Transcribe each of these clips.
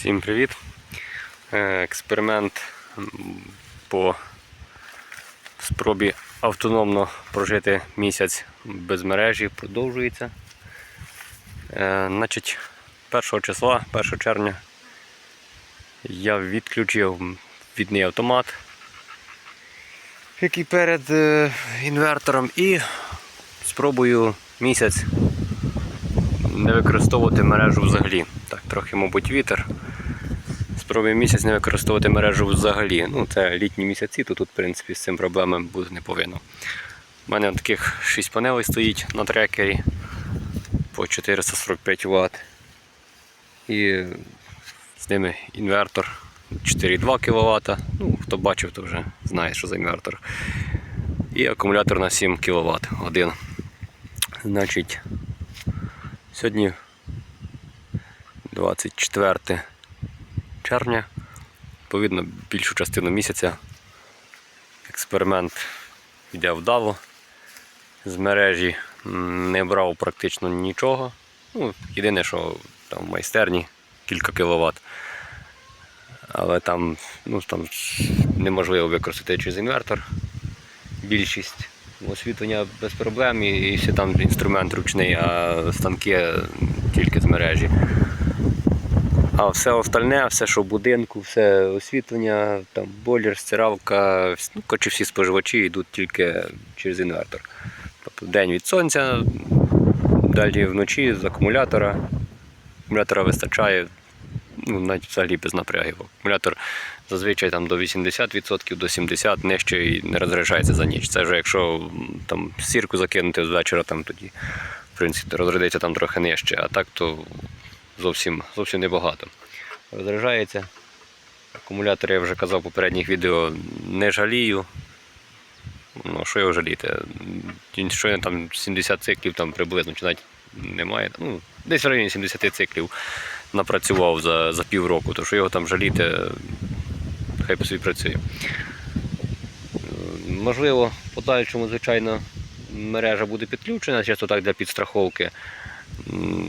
Всім привіт! Е, Експеримент по спробі автономно прожити місяць без мережі продовжується. Е, Значить, 1 числа, 1 червня, я відключив відний автомат, який перед е, інвертором, і спробую місяць не використовувати мережу взагалі. Так, трохи, мабуть, вітер. Спробую місяць не використовувати мережу взагалі. Ну, це літні місяці, то тут, в принципі, з цим проблеми бути не повинно. У мене таких 6 панелей стоїть на трекері по 445 Вт. І з ними інвертор 4,2 кВт. Ну, хто бачив, то вже знає, що за інвертор. І акумулятор на 7 кВт один. Значить, Сьогодні 24 червня. Відповідно, більшу частину місяця експеримент йде вдало. З мережі не брав практично нічого. Ну, єдине, що там в майстерні кілька кіловат. Але там, ну, там неможливо використати через інвертор. Більшість освітлення без проблем і ще там інструмент ручний, а станки тільки з мережі. А все остальне, все, що в будинку, все освітлення, там бойлер, стиралка, ну, коротше, всі споживачі йдуть тільки через інвертор. Тобто день від сонця, далі вночі з акумулятора. Акумулятора вистачає ну, навіть взагалі без напрягів. Акумулятор зазвичай там до 80%, до 70% нижче і не розряджається за ніч. Це вже якщо там сірку закинути з вечора, там тоді в принципі розрядиться там трохи нижче, а так то зовсім, зовсім небагато. Розряджається. Акумулятор, я вже казав в попередніх відео, не жалію. Ну, що його жаліти? Що він там 70 циклів там приблизно, чи навіть немає. Ну, десь в районі 70 циклів напрацював за, за півроку, то що його там жаліти, хай по собі працює. Можливо, в подальшому, звичайно, мережа буде підключена, чисто так для підстраховки.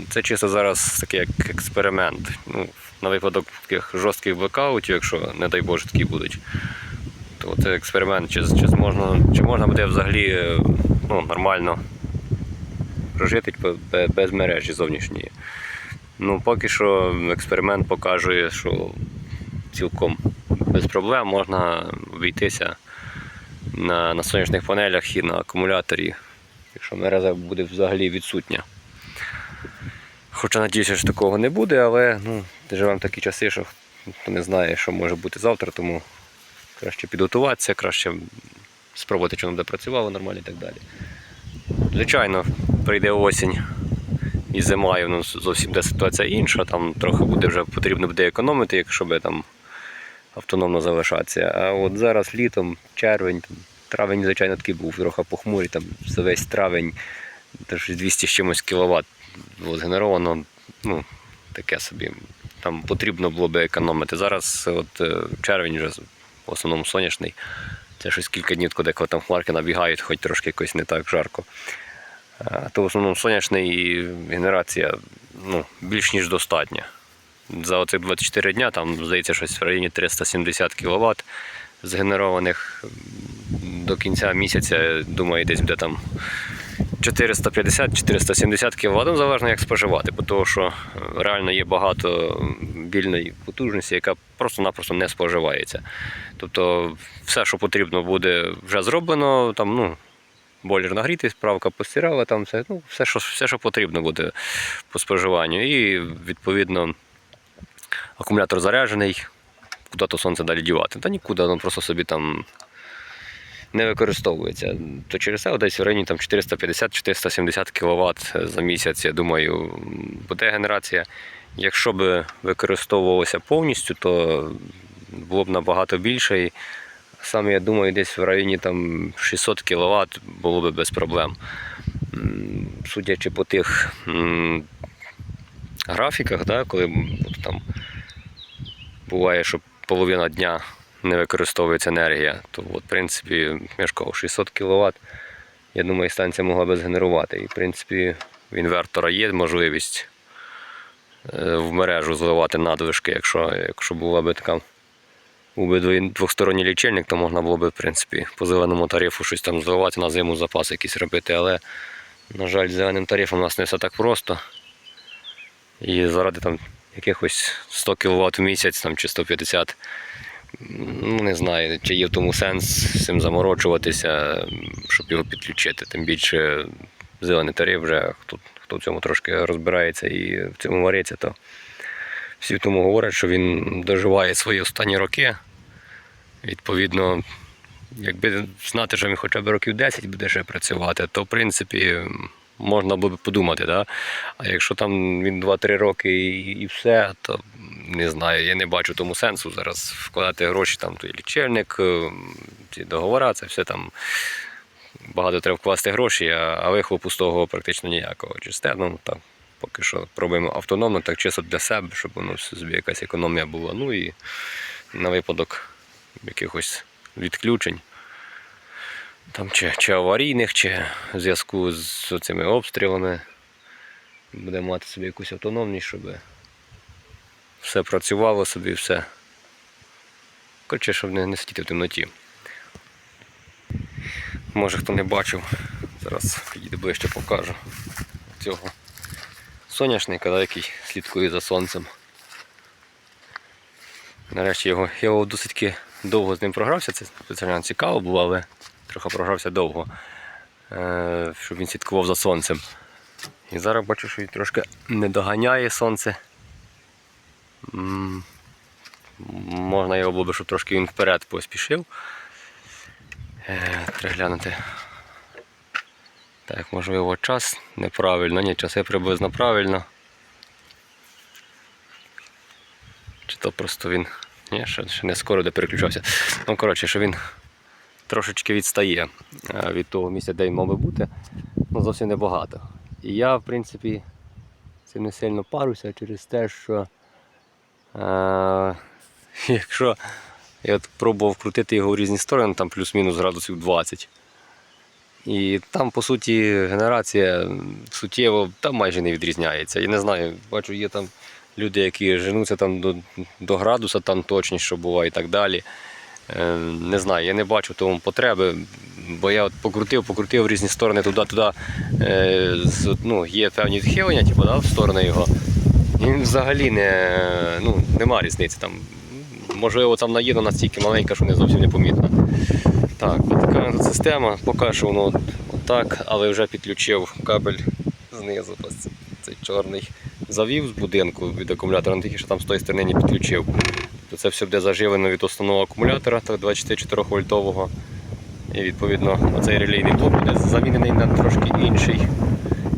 Це чисто зараз такий як експеримент. Ну, на випадок таких жорстких блекаутів, якщо, не дай Боже, такі будуть. То це експеримент, чи, чи, зможна, чи можна буде взагалі е, ну, нормально прожити бе- бе- без мережі зовнішньої. Ну, поки що експеримент показує, що цілком без проблем можна обійтися на, на сонячних панелях і на акумуляторі, якщо мережа буде взагалі відсутня. Хоча надіюся, що такого не буде, але ну, живемо такі часи, що хто не знає, що може бути завтра, тому краще підготуватися, краще спробувати, чи воно буде працювало нормально і так далі. Звичайно, прийде осінь і зима, і воно зовсім буде ситуація інша, там трохи буде вже потрібно буде економити, якщо би там автономно залишатися. А от зараз літом, червень, травень, звичайно, такий був трохи похмурий, там за весь травень 200 з чимось кіловат було згенеровано. Ну, таке собі. Там потрібно було би економити. Зараз от е, червень вже в основному сонячний. Це щось кілька днів, коли там хмарки набігають, хоч трошки якось не так жарко. То в основному сонячний і генерація ну, більш ніж достатня. За оцих 24 дня там, здається, щось в районі 370 кВт згенерованих до кінця місяця, думаю, десь буде там 450-470 кВт, ну, залежно як споживати, того, що е, реально є багато більної потужності, яка просто-напросто не споживається. Тобто все, що потрібно буде, вже зроблено, там, ну, бойлер нагрітий, справка постирала, там все, ну, все, що, все, що потрібно буде по споживанню. І відповідно акумулятор заряджений, куди то сонце далі дівати. Та нікуди, воно просто собі там не використовується. То через це десь в районі там 450-470 кВт за місяць, я думаю, буде генерація. Якщо б використовувалося повністю, то було б набагато більше. І саме я думаю, десь в районі там 600 кВт було б без проблем. Судячи по тих графіках, да, коли там буває, що половина дня не використовується енергія, то от, в принципі, я ж кажу, 600 кВт, я думаю, станція могла би згенерувати. І в принципі, в інвертора є можливість е, в мережу зливати надвижки, якщо, якщо була би така. Був би двоє- лічильник, то можна було би, в принципі, по зеленому тарифу щось там зливати, на зиму запас якийсь робити. Але, на жаль, зеленим тарифом у нас не все так просто. І заради там якихось 100 кВт в місяць там, чи 150, ну не знаю, чи є в тому сенс з цим заморочуватися, щоб його підключити. Тим більше зелений тариф вже хто, хто в цьому трошки розбирається і в цьому вариться, то всі в тому говорять, що він доживає свої останні роки. Відповідно, якби знати, що він хоча б років 10 буде ще працювати, то в принципі можна було б подумати. Да? А якщо там він 2-3 роки і, і все, то не знаю, я не бачу тому сенсу зараз вкладати гроші, там той лічильник, е, ці договори, це все там. Багато треба вкласти гроші, а, вихлопу з того практично ніякого. Чистерно, там поки що пробуємо автономно, так чисто для себе, щоб воно собі якась економія була. Ну і на випадок якихось відключень. Там чи, чи аварійних, чи в зв'язку з цими обстрілами. Буде мати собі якусь автономність, щоб все працювало собі, все. Коротше, щоб не, не сидіти в темноті. Може хто не бачив, зараз підійду ближче покажу цього соняшника, да, який слідкує за сонцем. Нарешті його, я його досить довго з ним програвся, це спеціально цікаво було, але трохи програвся довго, е, щоб він слідкував за сонцем. І зараз бачу, що він трошки не доганяє сонце. Можна його було б, щоб трошки він вперед поспішив. Е, Треба глянути. Так, можливо, час неправильно, ні, часи приблизно правильно. Чи то просто він. Ні, ще, ще не скоро де переключався. Ну, коротше, що він трошечки відстає е, від того місця, де він мав би бути, ну зовсім небагато. І я, в принципі, цим не сильно парюся через те, що якщо я от пробував крутити його в різні сторони, там плюс-мінус градусів 20. І там, по суті, генерація суттєво там майже не відрізняється. Я не знаю, бачу, є там люди, які женуться там до, до градуса, там точність, що буває і так далі. Е, Не знаю, я не бачу тому потреби, бо я от покрутив, покрутив в різні сторони туди-туди. Е, ну, Є певні відхилення, типу, да, в сторони його. Він взагалі не, ну, нема різниці. Там, можливо, там наїда настільки маленька, що не зовсім не помітна. Так, така система. Поки що воно отак, але вже підключив кабель знизу. Цей чорний завів з будинку від акумулятора, ну, тільки що там з тої сторони не підключив. То це все буде заживлено від основного акумулятора, так 24 вольтового. І відповідно оцей релейний блок буде замінений на трошки інший.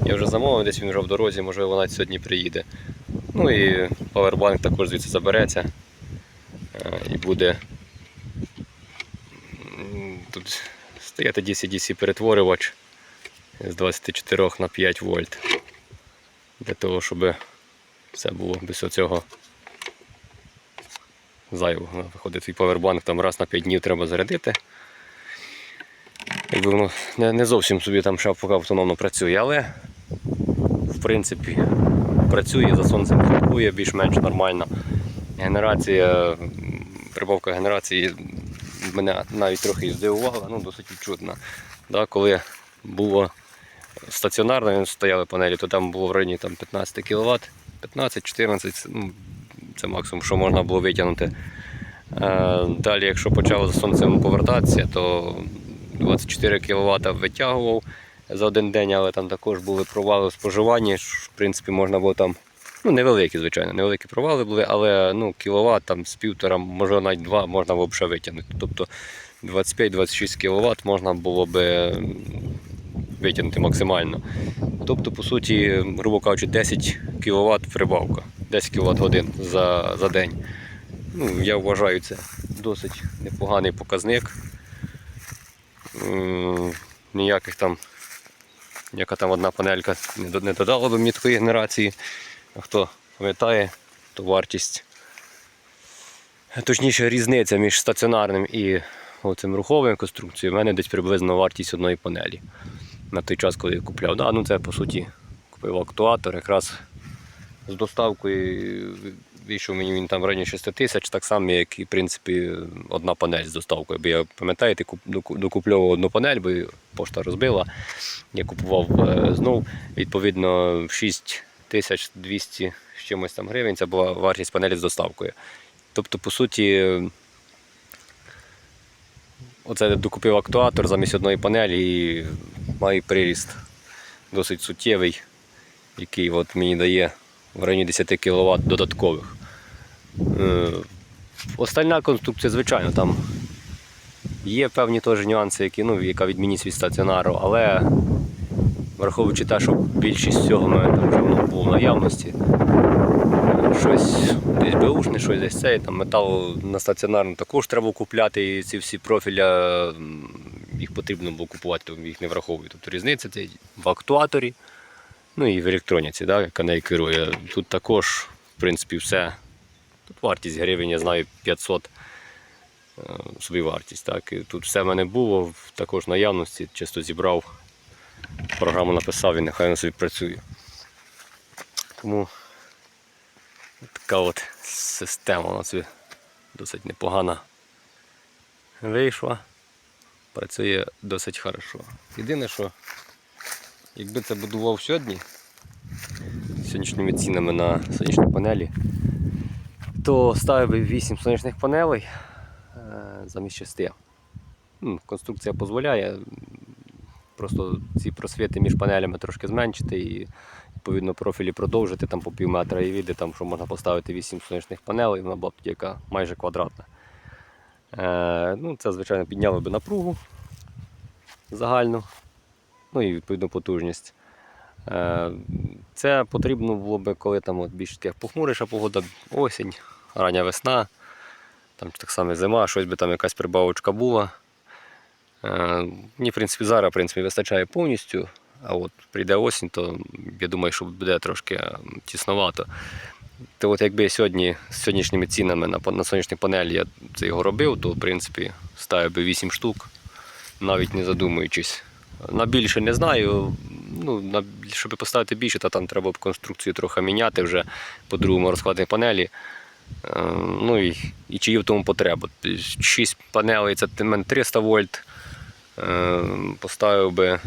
Я вже замовив, десь він вже в дорозі, можливо, навіть сьогодні приїде. Ну і павербанк також звідси забереться. Е, І буде тут стояти DC-DC перетворювач з 24 на 5 вольт. Для того, щоб все було без цього зайвого. Виходить твій павербанк там раз на 5 днів треба зарядити. Якби воно не, зовсім собі там ще автономно працює, але в принципі працює за сонцем, слідкує більш-менш нормально. Генерація, прибавка генерації мене навіть трохи здивувала, ну досить відчутна. Да, коли було стаціонарно, стояли панелі, то там було в районі там, 15 кВт, 15-14, ну, це максимум, що можна було витягнути. Е, Далі, якщо почав за сонцем повертатися, то 24 кВт витягував за один день, але там також були провали в споживанні. В принципі, можна було там, ну невеликі, звичайно, невеликі провали були, але ну, кіловат там з півтора, може навіть два можна було б ще витягнути. Тобто 25-26 кВт можна було б витягнути максимально. Тобто, по суті, грубо кажучи, 10 кВт прибавка, 10 кВт годин за, за день. Ну, я вважаю це досить непоганий показник. Ніяких там, яка там одна панелька не додала би мені такої генерації. А хто пам'ятає, то вартість. Точніше, різниця між стаціонарним і цим руховою конструкцією. У мене десь приблизно вартість одної панелі. На той час, коли я купляв. Да, ну це по суті купив актуатор, якраз з доставкою вийшов мені він там в районі 6 тисяч, так само, як і в принципі одна панель з доставкою. Бо я пам'ятаєте, куп- докуплював одну панель, бо пошта розбила. Я купував е, знов. Відповідно, в 6200 з чимось там гривень це була вартість панелі з доставкою. Тобто, по суті, оце я докупив актуатор замість одної панелі і маю приріст досить суттєвий, який от мені дає в районі 10 кВт додаткових. Е, Остальна конструкція, звичайно, там є певні теж нюанси, які, ну, яка відмінність від стаціонару, але враховуючи те, що більшість мене там вже ну, було в наявності, е, щось десь беушне, щось десь це, там метал на стаціонарну також треба купляти, і ці всі профіля, їх потрібно було купувати, їх не враховую. Тобто різниця це в актуаторі, ну і в електроніці, да, яка нею керує. Тут також, в принципі, все. Тут вартість гривень, я знаю, 500 е, собі вартість. Так. І тут все в мене було, також наявності, чисто зібрав, програму написав і нехай вона собі працює. Тому така от система у нас досить непогана вийшла. Працює досить хорошо. Єдине, що якби це будував сьогодні, сьогоднішніми цінами на сонячні панелі, то ставив би 8 сонячних панелей е, замість 6. Ну, Конструкція дозволяє просто ці просвіти між панелями трошки зменшити і відповідно профілі продовжити там по пів метра і вийде, там, що можна поставити 8 сонячних панелей, вона була б тоді яка майже квадратна. Е, ну, це, звичайно, підняло би напругу загальну, ну і відповідно потужність. Е, Це потрібно було б, коли там от більш таке похмуриша погода, осінь, рання весна, там так само зима, щось би там якась прибавочка була. Е, Мені, в принципі, зараз в принципі, вистачає повністю, а от прийде осінь, то я думаю, що буде трошки тісновато. То от якби сьогодні з сьогоднішніми цінами на, на сонячні панелі я це його робив, то в принципі ставив би 8 штук, навіть не задумуючись. На більше не знаю. Ну, на, щоб поставити більше, то там треба б конструкцію трохи міняти вже по другому розкладній панелі. Е, Ну і, і чи є в тому потреба. 6 панелей це в 300 вольт. Е, Поставив би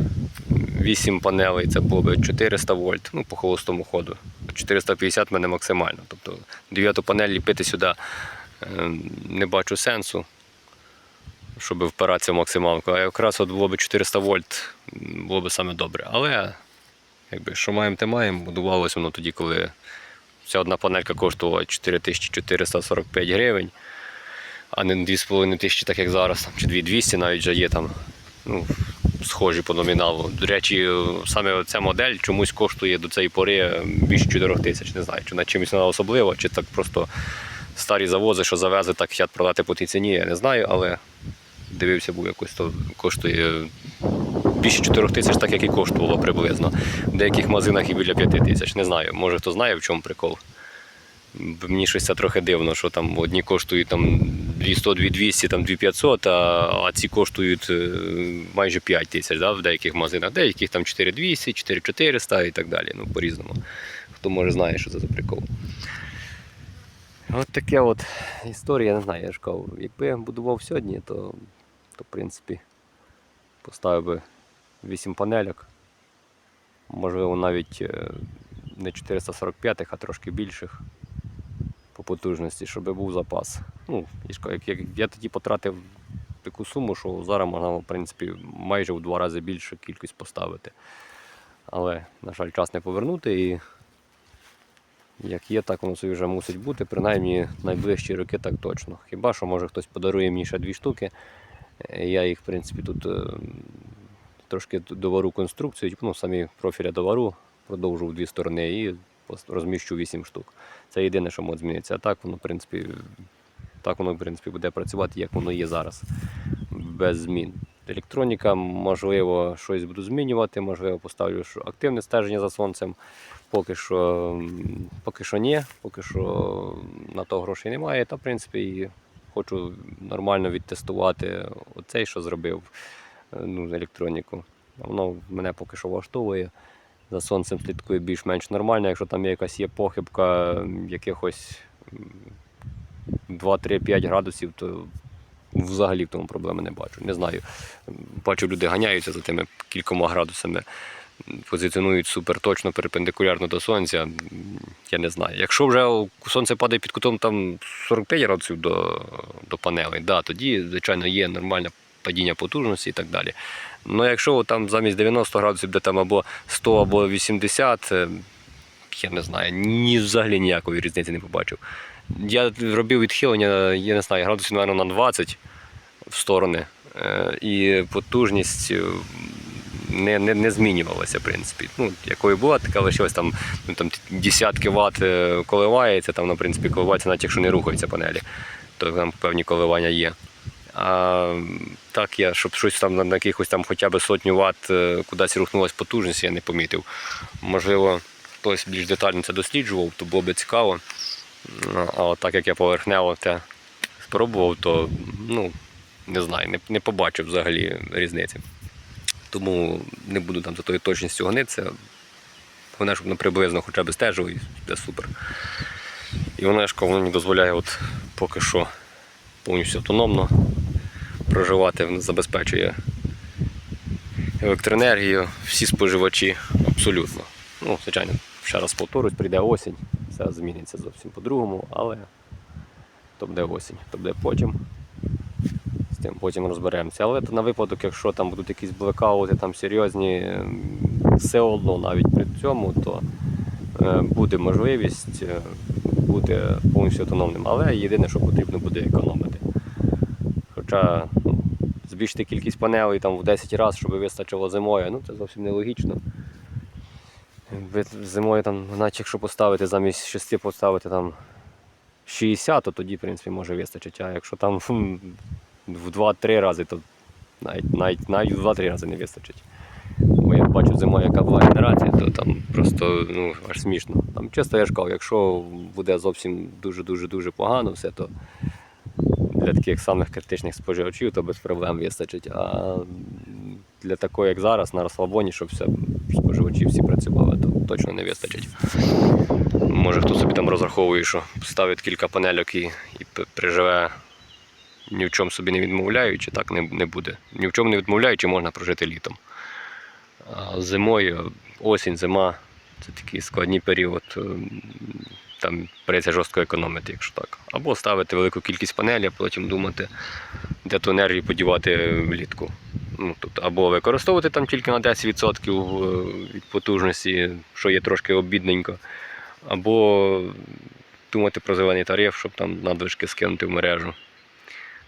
8 панелей, це було б 400 вольт, ну, по холостому ходу. 450 в мене максимально. Тобто 9 панель ліпити сюди е, не бачу сенсу, щоб впиратися в максималку. А якраз от було б 400 вольт, було б саме добре. Але якби, що маємо, те маємо. Будувалося воно тоді, коли ця одна панелька коштувала 4445 гривень, а не 2500, так як зараз, там, чи 2200 навіть вже є там. Ну, схожі по номіналу. До речі, саме ця модель чомусь коштує до цієї пори більше 4 тисяч. Не знаю, чи на чимось вона особливо, чи так просто старі завози, що завезли, так хочуть продати по тій ціні, я не знаю, але дивився, був якось то коштує більше 4 тисяч, так як і коштувало приблизно. В деяких магазинах і біля 5 тисяч. Не знаю. Може хто знає, в чому прикол. Мені щось це трохи дивно, що там одні коштують там 200, 2200, там 2500, а, а ці коштують е, майже 5 тисяч да, в деяких магазинах, деяких там 4200, 4400 і так далі. Ну, по-різному. Хто може знає, що це за прикол. От таке от історія, не знаю, я ж кажу, якби я будував сьогодні, то, то в принципі поставив би 8 панельок. Можливо, навіть е, не 445, а трошки більших по потужності, щоб був запас. Ну, як, я тоді потратив таку суму, що зараз можна, в принципі, майже в два рази більшу кількість поставити. Але, на жаль, час не повернути і як є, так воно собі вже мусить бути, принаймні найближчі роки так точно. Хіба що може хтось подарує мені ще дві штуки. Я їх, в принципі, тут е, трошки довару конструкцію, ну, самі профіля довару, продовжу в дві сторони і розміщу 8 штук. Це єдине, що може змінитися. А так воно, в принципі, так воно, в принципі, буде працювати, як воно є зараз, без змін. Електроніка, можливо, щось буду змінювати, можливо, поставлю що активне стеження за сонцем. Поки що, поки що ні, поки що на то грошей немає. Та, в принципі, хочу нормально відтестувати оцей, що зробив е, ну, електроніку. Воно мене поки що влаштовує. За сонцем слідкує більш-менш нормально. Якщо там є якась є похибка якихось 2-3-5 градусів, то взагалі в тому проблеми не бачу. Не знаю. Бачу, люди ганяються за тими кількома градусами, позиціонують супер точно перпендикулярно до сонця. Я не знаю. Якщо вже сонце падає під кутом там 45 градусів до, до панелей, да, тоді, звичайно, є нормальне падіння потужності і так далі. Ну якщо там замість 90 градусів, де там або 100, або 80, е, я не знаю, ні взагалі ніякої різниці не побачив. Я робив відхилення, я не знаю, градусів, мабуть, на 20 в сторони. е, І потужність не, не, не змінювалася, в принципі. Ну, якою була, така лишилась там, ну, там десятки ватт е, коливається, там, в принципі, коливається, навіть якщо не рухаються панелі, то там певні коливання є. А так, я, щоб щось там на на якихось там хоча б сотню ватт е, кудись рухнулась потужність, я не помітив. Можливо, хтось більш детально це досліджував, то було б цікаво. Ну, А так як я поверхнево це спробував, то ну, не знаю, не, не побачив взагалі різниці. Тому не буду там за тою точністю гонитися. Головне, щоб ну, приблизно хоча б стежив і буде супер. І воно ж мені дозволяє от поки що повністю автономно проживати, воно забезпечує електроенергію, всі споживачі абсолютно. Ну, звичайно, ще раз повторюсь, прийде осінь, все зміниться зовсім по-другому, але то буде осінь, то буде потім. Тим потім розберемося. Але на випадок, якщо там будуть якісь блекаути там серйозні, ем, все одно навіть при цьому, то е, буде можливість е, бути повністю автономним. Але єдине, що потрібно буде економити. Хоча ну, збільшити кількість панелей там в 10 разів, щоб вистачило зимою, ну це зовсім нелогічно. Зимою там, наче якщо поставити замість 6 поставити там 60, то тоді, в принципі, може вистачити. А якщо там в 2-3 рази, то навіть, навіть, навіть в 2-3 рази не вистачить. Бо я бачу зимою, яка була генерація, то там просто ну, аж смішно. Там чисто я ж кажу, якщо буде зовсім дуже-дуже дуже погано все, то для таких самих критичних споживачів, то без проблем вистачить. А для такого, як зараз, на розслабоні, щоб все споживачі всі працювали, то точно не вистачить. Може хто собі там розраховує, що ставить кілька панельок і, і п- переживе ні в чому собі не відмовляючи, так не, не буде. Ні в чому не відмовляючи, можна прожити літом. А зимою, осінь, зима це такий складний період. ем, Там прийдеться жорстко економити, якщо так. Або ставити велику кількість панелей, а потім думати, де ту енергію подівати влітку. Ну, тобто, або використовувати там тільки на 10% від потужності, що є трошки обідненько, або думати про зелений тариф, щоб там надвижки скинути в мережу.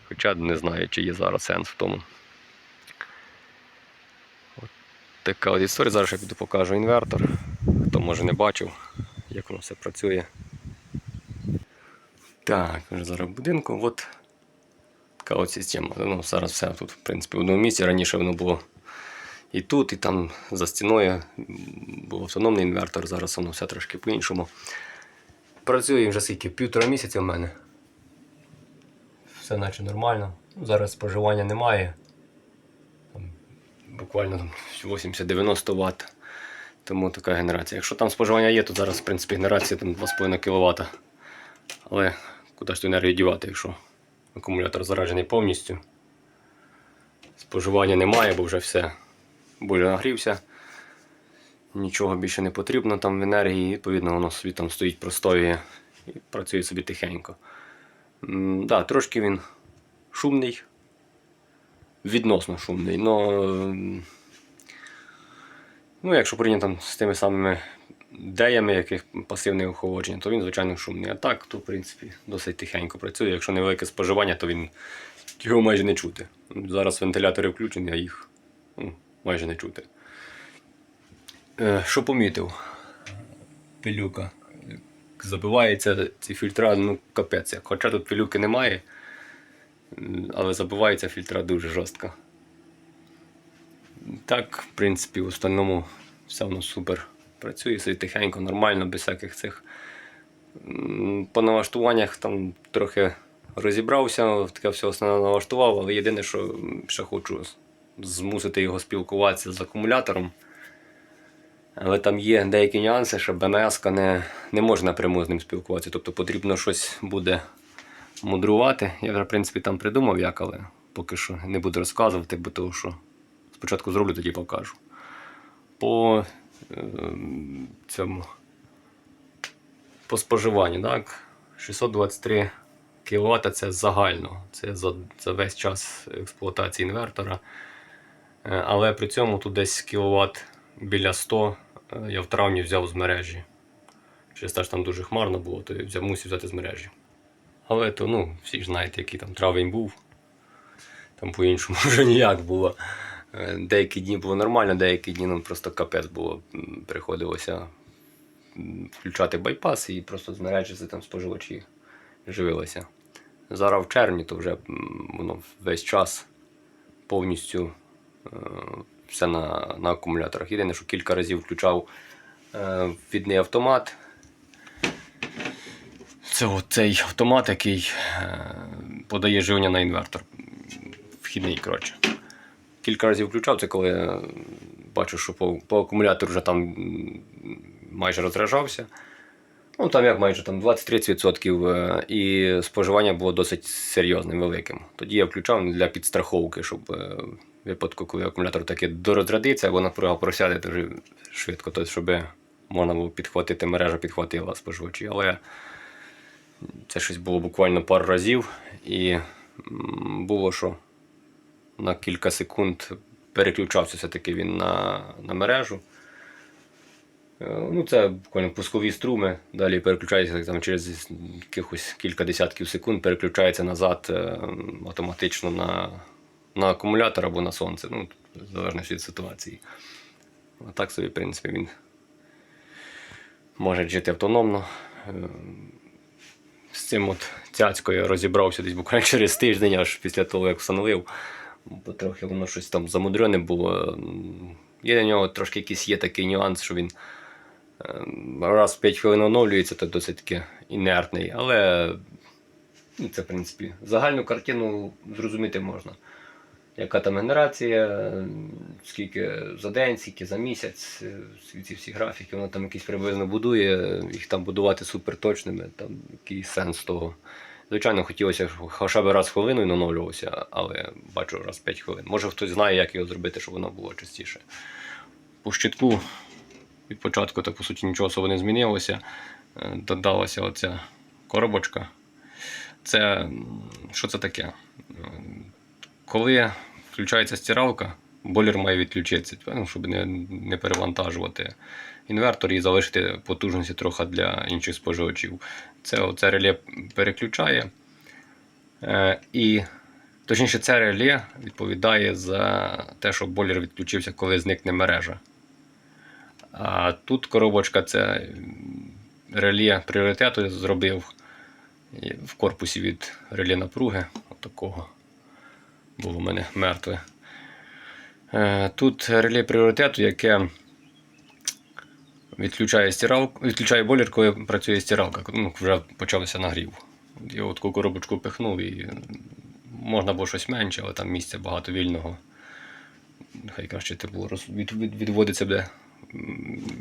Хоча не знаю, чи є зараз сенс в тому. От така от історія. Зараз я піду покажу інвертор. Хто може не бачив, як воно все працює. Так, вже зараз в будинку. От така от система. Ну, зараз все тут, в принципі, в одному місці. Раніше воно було і тут, і там за стіною був автономний інвертор, зараз воно все трошки по-іншому. Працює вже скільки півтора місяця в мене. Все наче нормально. Ну, Зараз споживання немає. Там, буквально там 80-90 Вт. Тому така генерація. Якщо там споживання є, то зараз в принципі генерація там 2,5 кВт. Але куди ж ту енергію дівати, якщо акумулятор заражений повністю. Споживання немає, бо вже все буде нагрівся. Нічого більше не потрібно там в енергії, відповідно, воно собі там стоїть простоює і працює собі тихенько. Да, трошки він шумний, відносно шумний, но, ем, ну, якщо порівняти з тими самими деями, яких пасивне охолодження, то він, звичайно, шумний. А так, то, в принципі, досить тихенько працює. Якщо невелике споживання, то він його майже не чути. Зараз вентилятори включені, а їх ну, майже не чути. Е, Що помітив? Пилюка. Забивається ці фільтра, ну капець. як. Хоча тут пилюки немає, але забиваються фільтра дуже жорстко. Так, в принципі, в остальному все воно супер. Працює собі тихенько, нормально, без всяких цих. По налаштуваннях там трохи розібрався, таке все основне налаштував, але єдине, що ще хочу змусити його спілкуватися з акумулятором. Але там є деякі нюанси, що БМС не, не може напряму з ним спілкуватися. Тобто потрібно щось буде мудрувати. Я вже, в принципі, там придумав як, але поки що не буду розказувати, бо того, що спочатку зроблю, тоді покажу. По е, цьому по споживанню, так? 623 кВт це загально. Це за, за весь час експлуатації інвертора. Е, Але при цьому тут десь кВт біля 100 е, я в травні взяв з мережі. Через те, що там дуже хмарно було, то я мусив взяти з мережі. Але то, ну, всі ж знаєте, який там травень був. Там по-іншому вже ніяк було. Е, Деякі дні було нормально, деякі дні нам просто капець було. Приходилося включати байпас і просто з мережі там споживачі живилися. Зараз в червні то вже воно весь час повністю е, все на, на акумуляторах. Єдине, що кілька разів включав е, вхідний автомат. Це цей автомат, який е, подає живлення на інвертор. Вхідний, коротше. Кілька разів включав, це коли е, бачу, що по, по акумулятору вже там майже розряджався. Ну, там як майже там 20-30% е, і споживання було досить серйозним, великим. Тоді я включав для підстраховки, щоб е, випадку, коли акумулятор таки дорозрядиться, або напруга просяде дуже швидко, то щоб можна було підхватити, мережа підхватила споживачі. Але це щось було буквально пару разів, і було, що на кілька секунд переключався все-таки він на, на мережу. Е, Ну, це буквально пускові струми, далі переключається там, через якихось кілька десятків секунд, переключається назад е, автоматично на, на акумулятор або на сонце, ну, в залежності від ситуації. А так собі, в принципі, він може жити автономно. Е, З цим от цяцькою розібрався десь буквально через тиждень, аж після того, як встановив. Бо трохи воно щось там замудрене було. Є на нього трошки якийсь є такий нюанс, що він е, раз в 5 хвилин оновлюється, то досить таки інертний. Але ну, це, в принципі, загальну картину зрозуміти можна. Яка там генерація, е, скільки за день, скільки за місяць, е, ці всі графіки, воно там якісь приблизно будує, їх там будувати суперточними, там який сенс того. Звичайно, хотілося, хоча б раз хвилину він оновлювався, але бачу раз 5 хвилин. Може хтось знає, як його зробити, щоб воно було частіше. По щитку від початку, так по суті, нічого особо не змінилося. Е, Додалася оця коробочка. Це що це таке? Е, Коли включається стиралка, бойлер має відключитися, ну, щоб не, не перевантажувати інвертор і залишити потужності трохи для інших споживачів. Це оце реле переключає. Е, і точніше, це реле відповідає за те, що бойлер відключився, коли зникне мережа. А тут коробочка це реле пріоритету зробив в корпусі від реле напруги. Отакого було в мене мертве. Тут реле пріоритету, яке відключає стиралку, відключає бойлер, коли працює стиралка. Ну, вже почався нагрів. Я от таку коробочку пихнув і можна було щось менше, але там місця багато вільного. Хай краще від... відводиться буде.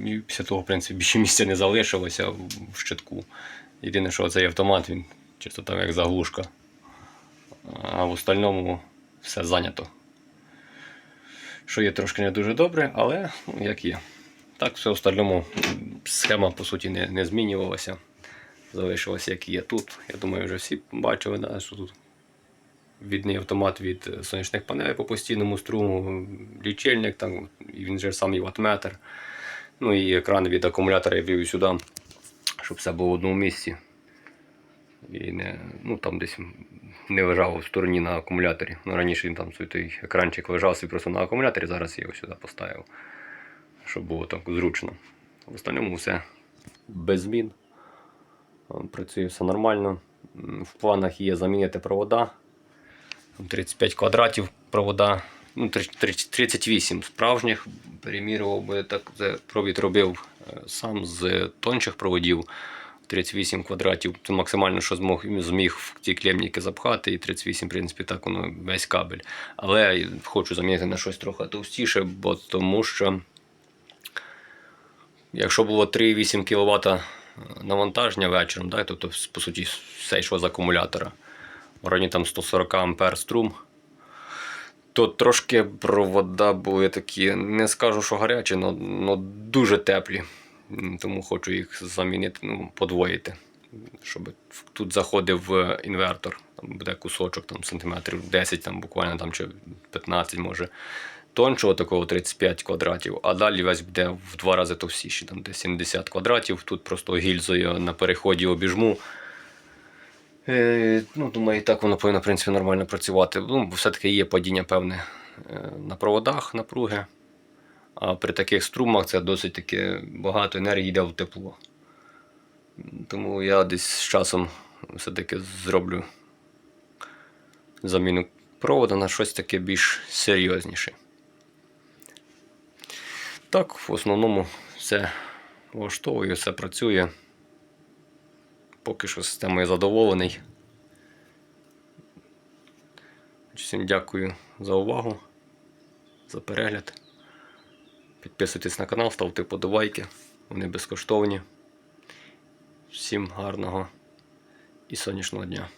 І після того, в принципі, більше місця не залишилося в щитку. Єдине, що цей автомат, він чисто там як заглушка. А в остальному все зайнято. Що є трошки не дуже добре, але ну, як є. Так, все в остальному схема по суті не, не змінювалася. Залишилося, як є тут. Я думаю, вже всі бачили, да, що тут відний автомат від сонячних панелей по постійному струму, лічильник, там, він же самий ватметр. Ну і екран від акумулятора я вивів сюди, щоб все було в одному місці. І не, ну, там десь не лежав в стороні на акумуляторі. Ну, раніше він там собі той екранчик лежав собі просто на акумуляторі, зараз я його сюди поставив, щоб було так зручно. В остальному все без змін. Працює все нормально. В планах є замінити провода. 35 квадратів провода. Ну, 38 справжніх. Перемірював би так. Провід робив е, сам з тонших проводів. 38 квадратів. Це максимально, що змог, зміг в ті клемніки запхати, і 38, в принципі, так воно весь кабель. Але хочу замінити на щось трохи товстіше, бо тому що якщо було 3,8 кВт навантаження вечором, да, тобто, по суті, все йшло з акумулятора, в районі там 140 А струм, то трошки провода були такі, не скажу, що гарячі, але дуже теплі. Тому хочу їх замінити, ну, подвоїти. Щоб тут заходив е, інвертор, там буде кусочок там, сантиметрів 10, там, буквально там, чи 15 може. Тоншого такого 35 квадратів, а далі весь буде в два рази товстіший, там де 70 квадратів. Тут просто гільзою на переході обіжму. Е, ну, думаю, і так воно повинно в принципі, нормально працювати. Ну, все-таки є падіння певне е, на проводах напруги. А при таких струмах це досить таки багато енергії йде в тепло. Тому я десь з часом все-таки зроблю заміну провода на щось таке більш серйозніше. Так, в основному все влаштовує, все працює. Поки що системою задоволений. Всім дякую за увагу, за перегляд. Підписуйтесь на канал, ставте подобайки, вони безкоштовні. Всім гарного і сонячного дня!